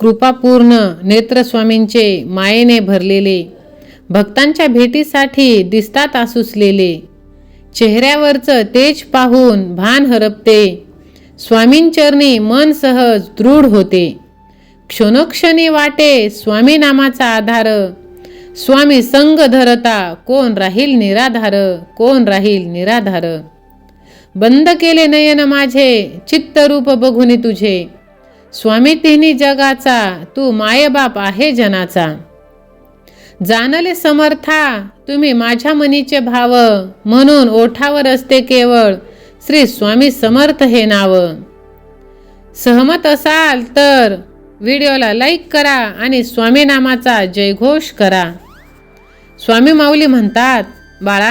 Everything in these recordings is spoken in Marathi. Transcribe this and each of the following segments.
कृपापूर्ण नेत्रस्वामींचे मायेने भरलेले भक्तांच्या भेटीसाठी दिसतात आसुसलेले. चेहऱ्यावरचं तेज पाहून भान हरपते. स्वामींचरणी मन सहज दृढ होते. क्षणोक्षणी वाटे स्वामी नामाचा आधार. स्वामी संग धरता कोण राहील निराधार कोण राहील निराधार. बंद केले नयन माझे चित्तरूप बघुनी तुझे. स्वामी तिन्ही जगाचा तू मायबाप आहे जनाचा. जाणले समर्था तुम्ही माझ्या मनीचे भाव म्हणून ओठावर असते केवळ श्री स्वामी समर्थ हे नाव. सहमत असाल तर व्हिडिओला लाईक करा आणि स्वामी नामाचा जयघोष करा. स्वामी माऊली म्हणतात बाळा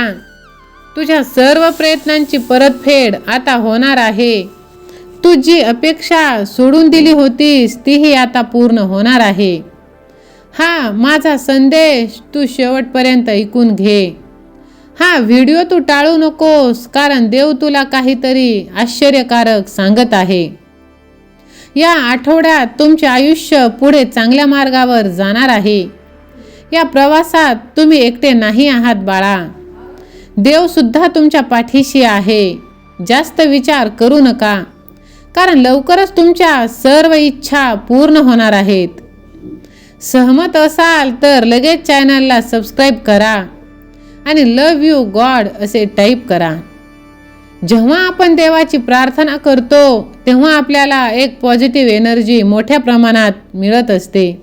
तुझ्या सर्व प्रयत्नांची परतफेड आता होणार आहे. तू जी अपेक्षा सोडून दिली होतीस तीही आता पूर्ण होणार आहे. हा माझा संदेश तू शेवटपर्यंत ऐकून घे. हा व्हिडिओ तू टाळू नकोस कारण देव तुला काहीतरी आश्चर्यकारक सांगत आहे. या आठवड्यात तुमचे आयुष्य पुढे चांगल्या मार्गावर जाणार आहे. या प्रवासात तुम्ही एकटे नाही आहात बाळा. देवसुद्धा तुमच्या पाठीशी आहे. जास्त विचार करू नका. कारण लवकरच तुमच्या सर्व इच्छा पूर्ण होणार आहेत. सहमत असाल तर लगेच चॅनलला सबस्क्राईब करा आणि लव यू गॉड असे टाईप करा. जेव्हा आपण देवाची प्रार्थना करतो तेव्हा आपल्याला एक पॉझिटिव्ह एनर्जी मोठ्या प्रमाणात मिळत असते.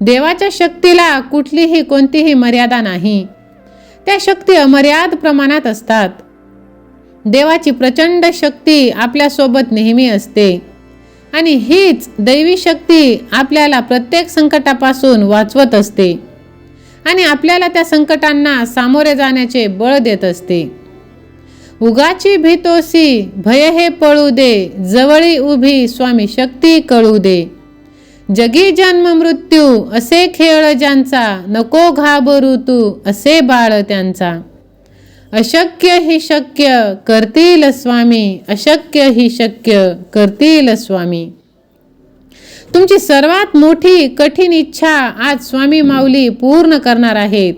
देवाच्या शक्तीला कुठलीही कोणतीही मर्यादा नाही. त्या शक्ती अमर्याद प्रमाणात असतात. देवाची प्रचंड शक्ती आपल्यासोबत नेहमी असते. आणि हीच दैवी शक्ती आपल्याला प्रत्येक संकटापासून वाचवत असते. आणि आपल्याला त्या संकटांना सामोरे जाण्याचे बळ देत असते. उगाची भीतोसी भय हे पळू दे जवळी उभी स्वामी शक्ती कळू दे. जगी जन्म मृत्यू असे खेळ ज्यांचा नको घाबरू तू असे बाळ त्यांचा. अशक्य ही शक्य करतील स्वामी अशक्य ही शक्य करतील स्वामी. तुमची सर्वात मोठी कठीण इच्छा आज स्वामी माऊली पूर्ण करणार आहेत.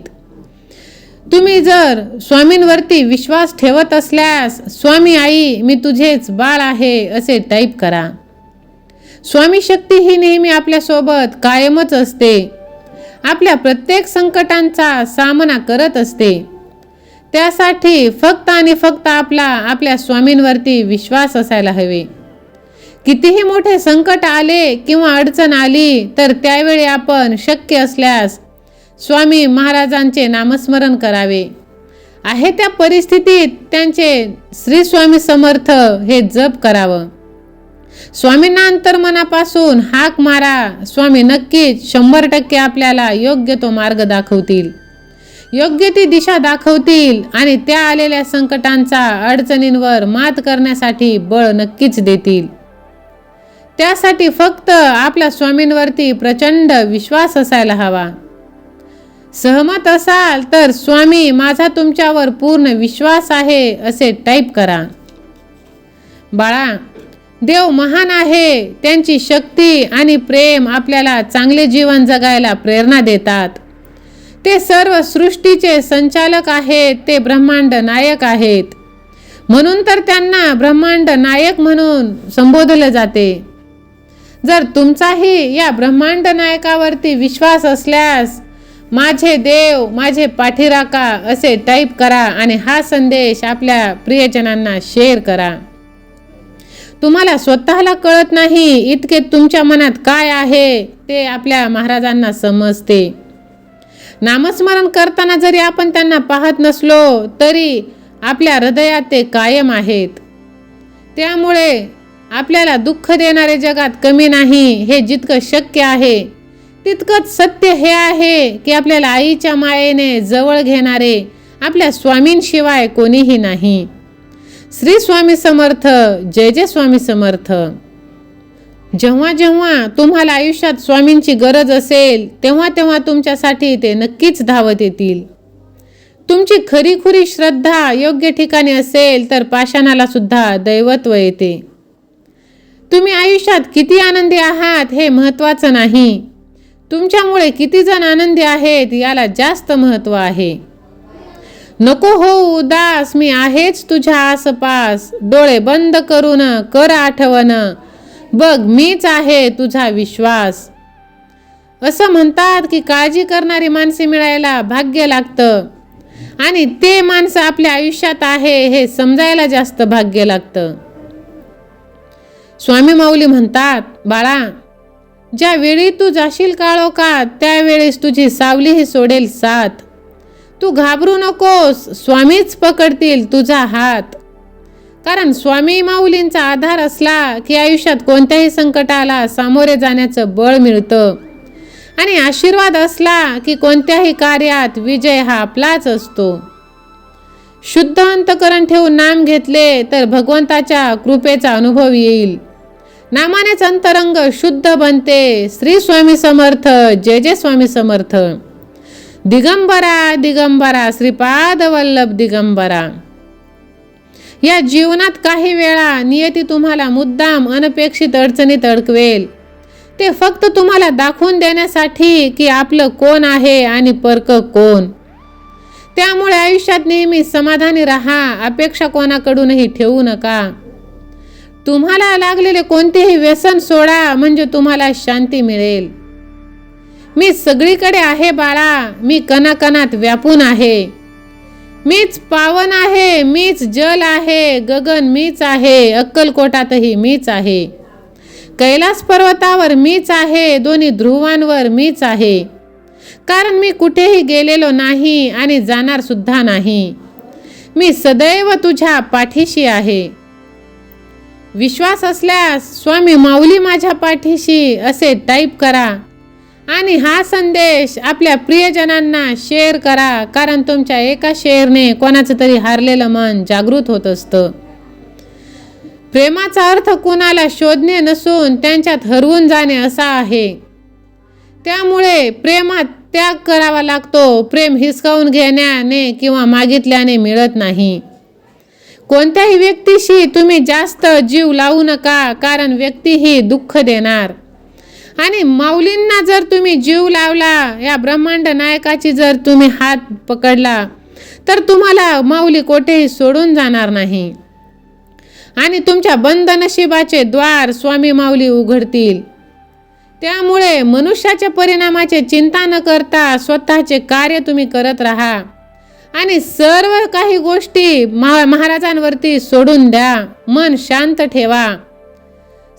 तुम्ही जर स्वामींवरती विश्वास ठेवत असल्यास स्वामी आई मी तुझेच बाळ आहे असे टाईप करा. स्वामी शक्ती ही नेहमी आपल्यासोबत कायमच असते. आपल्या प्रत्येक संकटांचा सामना करत असते. त्यासाठी फक्त आणि फक्त आपला आपल्या स्वामींवरती विश्वास असायला हवे. कितीही मोठे संकट आले किंवा अडचण आली तर त्यावेळी आपण शक्य असल्यास स्वामी महाराजांचे नामस्मरण करावे. आहे त्या परिस्थितीत त्यांचे श्री स्वामी समर्थ हे जप करावं. स्वामींना अंतर्मनापासून हाक मारा. स्वामी नक्कीच शंभर टक्के आपल्याला योग्य तो मार्ग दाखवतील. योग्य ती दिशा दाखवतील आणि त्या आलेल्या संकटांचा अडचणींवर मात करण्यासाठी बळ नक्कीच देतील. त्यासाठी फक्त आपल्या स्वामींवरती प्रचंड विश्वास असायला हवा. सहमत असाल तर स्वामी माझा तुमच्यावर पूर्ण विश्वास आहे असे टाईप करा. बाळा देव महान आहे त्यांची शक्ती आणि प्रेम आपल्याला चांगले जीवन जगायला प्रेरणा देतात. ते सर्व सृष्टीचे संचालक आहेत ते ब्रह्मांड नायक आहेत. म्हणून तर त्यांना ब्रह्मांड नायक म्हणून संबोधले जाते. जर तुमचाही या ब्रह्मांड नायकावरती विश्वास असल्यास माझे देव माझे पाठीराका असे टाईप करा आणि हा संदेश आपल्या प्रियजनांना शेअर करा. तुम्हाला स्वतःला कळत नाही इतके तुमच्या मनात काय आहे ते आपल्या महाराजांना समजते. नामस्मरण करताना जरी आपण त्यांना पाहत नसलो तरी आपल्या हृदयात ते कायम आहेत. त्यामुळे आपल्याला दुःख देणारे जगात कमी नाही हे जितकं शक्य आहे. तितकंच सत्य हे आहे की आपल्याला आईच्या मायेने जवळ घेणारे आपल्या स्वामींशिवाय कोणीही नाही. श्री स्वामी समर्थ जय जय स्वामी समर्थ. जेव्हा जेव्हा तुम्हाला आयुष्यात स्वामींची गरज असेल तेव्हा तेव्हा तुमच्यासाठी ते नक्कीच धावत येतील. तुमची खरीखुरी श्रद्धा योग्य ठिकाणी असेल तर पाषाणाला सुद्धा दैवत्व येते. तुम्ही आयुष्यात किती आनंदी आहात हे महत्त्वाचं नाही. तुमच्यामुळे किती जण आनंदी आहेत याला जास्त महत्त्व आहे. नको हो उदास मी आहेच तुझ्या आसपास. डोळे बंद करून कर आठवण. बघ मीच आहे तुझा विश्वास. असं म्हणतात की काळजी करणारी माणसे मिळायला भाग्य लागतं. आणि ते माणसं आपल्या आयुष्यात आहे हे समजायला जास्त भाग्य लागतं. स्वामी माऊली म्हणतात बाळा ज्या वेळी तू जाशील काळोखात त्यावेळेस तुझी सावलीही सोडेल साथ. तू घाबरू नकोस स्वामीच पकडतील तुझा हात. कारण स्वामी माऊलींचा आधार असला की आयुष्यात कोणत्याही संकटाला सामोरे जाण्याचं बळ मिळतं. आणि आशीर्वाद असला की कोणत्याही कार्यात विजय हा आपलाच असतो. शुद्ध अंतकरण ठेवून नाम घेतले तर भगवंताच्या कृपेचा अनुभव येईल. नामानेच अंतरंग शुद्ध बनते. श्री स्वामी समर्थ जय जय स्वामी समर्थ. दिगंबरा दिगंबरा श्रीपाद वल्लभ दिगंबरा. या जीवनात काही वेळा नियती तुम्हाला मुद्दाम अनपेक्षित अडचणीत अडकवेल ते फक्त तुम्हाला दाखवून देण्यासाठी की आपलं कोण आहे आणि परक कोण. त्यामुळे आयुष्यात नेहमी समाधानी राहा अपेक्षा कोणाकडूनही ठेवू नका. तुम्हाला लागलेले कोणतेही व्यसन सोडा म्हणजे तुम्हाला शांती मिळेल. मी सगळीकडे आहे बाळा मी कणाकणात व्यापून आहे. मीच पावन आहे मीच जल आहे गगन मीच आहे अक्कलकोटातही मीच आहे. कैलास पर्वतावर मीच आहे दोन्ही ध्रुवांवर मीच आहे. कारण मी कुठेही गेलेलो नाही आणि जाणार सुद्धा नाही. मी सदैव तुझ्या पाठीशी आहे. विश्वास असल्यास स्वामी माऊली माझ्या पाठीशी असे टाईप करा. आणि हा संदेश आपल्या प्रियजनांना शेअर करा कारण तुमच्या एका शेअरने कोणाचं तरी हारलेलं मन जागृत होत असतं. प्रेमाचा अर्थ कोणाला शोधणे नसून त्यांच्यात हरवून जाणे असा आहे. त्यामुळे प्रेमात त्याग करावा लागतो प्रेम हिसकावून घेण्याने किंवा मागितल्याने मिळत नाही. कोणत्याही व्यक्तीशी तुम्ही जास्त जीव लावू नका कारण व्यक्ती ही दुःख देणार. आणि माऊलींना जर तुम्ही जीव लावला या ब्रह्मांड नायकाची जर तुम्ही हात पकडला तर तुम्हाला माऊली कोठेही सोडून जाणार नाही. आणि तुमच्या बंद नशिबाचे द्वार स्वामी माऊली उघडतील. त्यामुळे मनुष्याच्या परिणामाचे चिंता न करता स्वतःचे कार्य तुम्ही करत राहा. आणि सर्व काही गोष्टी महा महाराजांवरती सोडून द्या. मन शांत ठेवा.